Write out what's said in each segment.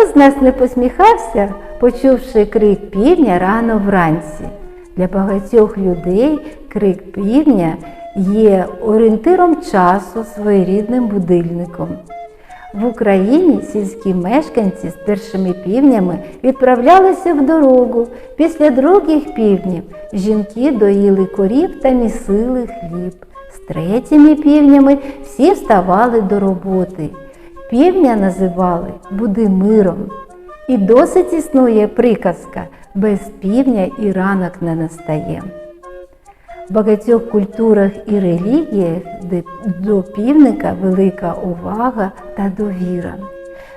Хто з нас не посміхався, почувши крик півня рано вранці? Для багатьох людей крик півня є орієнтиром часу, своєрідним будильником. В Україні сільські мешканці з першими півнями відправлялися в дорогу. Після других півнів жінки доїли корів та місили хліб. З третіми півнями всі вставали до роботи. Півня називали Будимиром. І досить існує приказка без півня і ранок не настає. В багатьох культурах і релігіях до півника велика увага та довіра.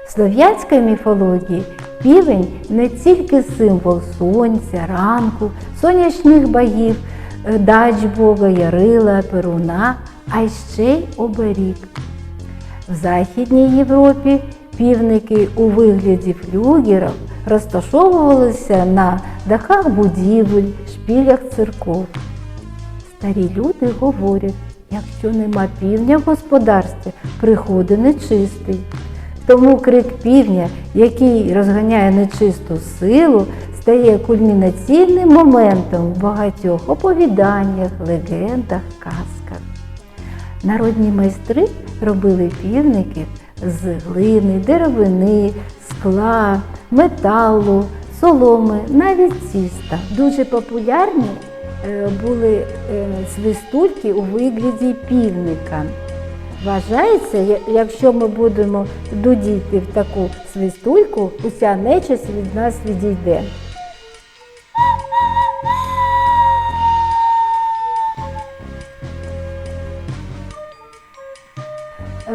В слов'янській міфології півень не тільки символ сонця, ранку, сонячних боїв, е, дач Бога, Ярила, Перуна, а ще й оберіг. В Західній Європі півники у вигляді флюгерів розташовувалися на дахах будівель, шпілях церков. Старі люди говорять, якщо нема півня в господарстві, приходить нечистий. Тому крик півня, який розганяє нечисту силу, стає кульмінаційним моментом в багатьох оповіданнях, легендах, казках. Народні майстри робили півників з глини, деревини, скла, металу, соломи, навіть тіста. Дуже популярні е, були е, свистульки у вигляді півника. Вважається, якщо ми будемо дудіти в таку свистульку, уся нечисть від нас відійде.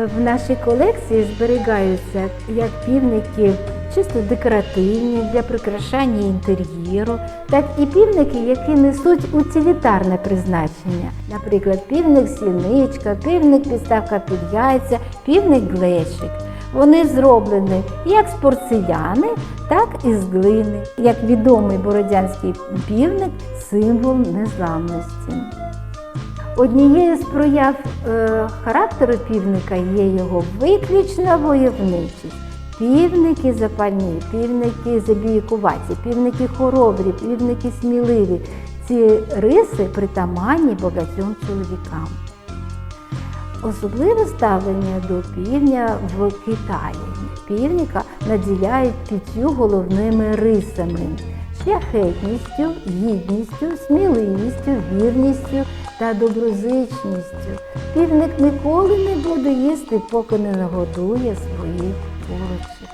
В нашій колекції зберігаються як півники чисто декоративні для прикрашання інтер'єру, так і півники, які несуть утилітарне призначення. Наприклад, півник сіничка, півник підставка під яйця, півник глечик. Вони зроблені як з порцеляни, так і з глини. Як відомий бородянський півник символ незламності. Однією з прояв е, характеру півника є його виключна войовничість. Півники запальні, півники забійкуваті, півники хоробрі, півники сміливі. Ці риси притаманні багатьом чоловікам. Особливе ставлення до півня в Китаї. Півника наділяють п'ятью головними рисами: шляхетністю, гідністю, сміливістю, вірністю та доброзичністю. Півник ніколи не буде їсти, поки не нагодує своїх курочок.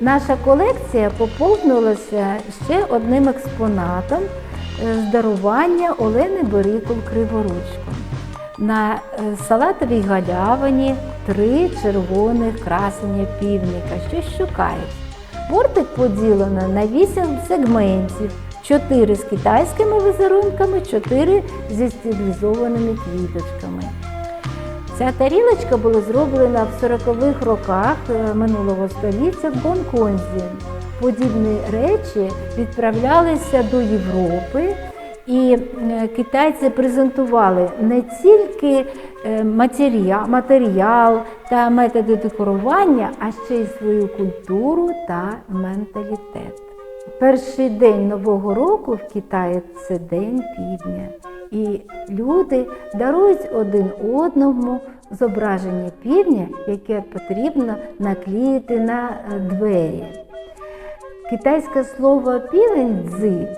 Наша колекція поповнилася ще одним експонатом е, з дарування Олени Борикул Криворучко. На е, салатовій галявині три червоних красення півника, що шукають. Бортик поділено на вісім сегментів, чотири з китайськими візерунками, чотири зі стилізованими квіточками. Ця тарілочка була зроблена в 40-х роках е, минулого століття в Гонконзі. Подібні речі відправлялися до Європи, і е, китайці презентували не тільки е, матеріал, матеріал та методи декорування, а ще й свою культуру та менталітет. Перший день Нового року в Китаї це День півдня. І люди дарують один одному зображення півня, яке потрібно наклеїти на е, двері. Китайське слово півень дзи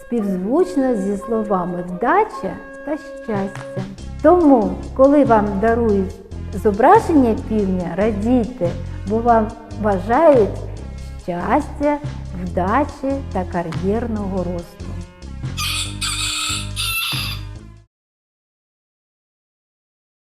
співзвучно зі словами вдача та щастя. Тому, коли вам дарують зображення півня, радійте, бо вам бажають щастя, вдачі та кар'єрного росту.